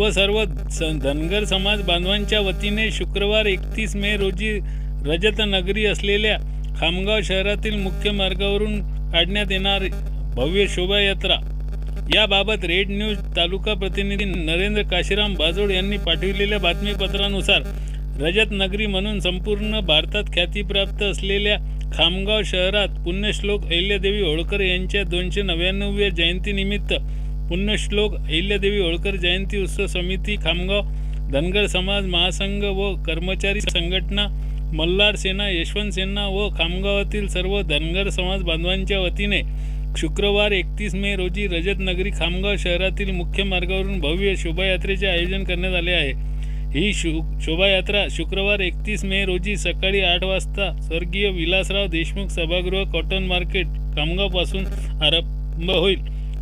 व सर्व धनगर समाज बांधवांच्या वतीने शुक्रवार एकतीस मे रोजी रजतनगरी असलेल्या खामगाव शहरातील मुख्य मार्गावरून काढण्यात येणार भव्य शोभायात्रा. याबाबत रेड न्यूज तालुका प्रतिनिधी नरेंद्र काशीराम बाजोड यांनी पाठविलेल्या बातमीपत्रानुसार रजत नगरी म्हणून संपूर्ण भारतात ख्यातीप्राप्त असलेल्या खामगाव शहरात पुण्यश्लोक अहिल्यादेवी होळकर यांच्या दोनशे नव्याण्णव्या जयंतीनिमित्त पुण्यश्लोक अहिल्यादेवी होळकर जयंती उत्सव समिती खामगाव धनगर समाज महासंघ व कर्मचारी संघटना मल्हार सेना यशवंत सेना व खामगावातील सर्व धनगर समाज बांधवांच्या वतीने शुक्रवार एकतीस मे रोजी रजतनगरी खामगाव शहरातील मुख्य मार्गावरून भव्य शोभायात्रेचे आयोजन करण्यात आले आहे. ही शो शोभायात्रा शुक्रवार एकतीस मे रोजी सकाळी आठ वाजता स्वर्गीय विलासराव देशमुख सभागृह कॉटन मार्केट खामगावपासून आरंभ होईल.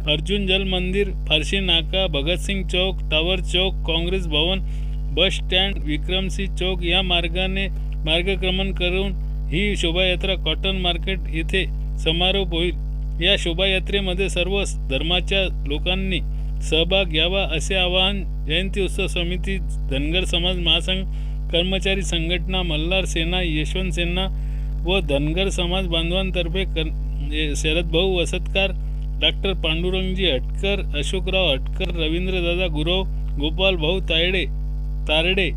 अर्जुन जल मंदिर फारशी नाका भगतसिंग चौक टावर चौक काँग्रेस भवन बस स्टँड विक्रमसिंह चौक या मार्गाने मार्गक्रमण करून ही शोभायात्रा कॉटन मार्केट येथे समारोप होईल. या शोभायात्रेमध्ये सर्व धर्माच्या लोकांनी सहभाग घ्यावा असे आवाहन जयंती उत्सव समिती धनगर समाज महासंघ कर्मचारी संघटना मल्हार सेना यशवंत सेना व धनगर समाज बांधवांतर्फे कर शरद भाऊ वसतकार डॉक्टर पांडुरंगजी हटकर अशोकराव हटकर रवींद्रदादा गुरव गोपाल भाऊ तायडे तारडे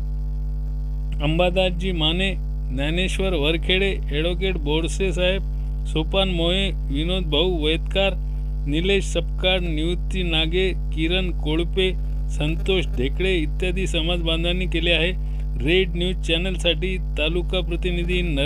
अंबादासजी माने ज्ञानेश्वर वरखेडे ॲडव्होकेट बोरसे साहेब सोपान मोहे विनोद भाऊ वैदकार निलेश सपकाळ निवृत्ती नागे किरण कोळपे संतोष ढेकळे इत्यादी समाज बांधवांनी केले आहे. रेड न्यूज चॅनलसाठी तालुका प्रतिनिधी नर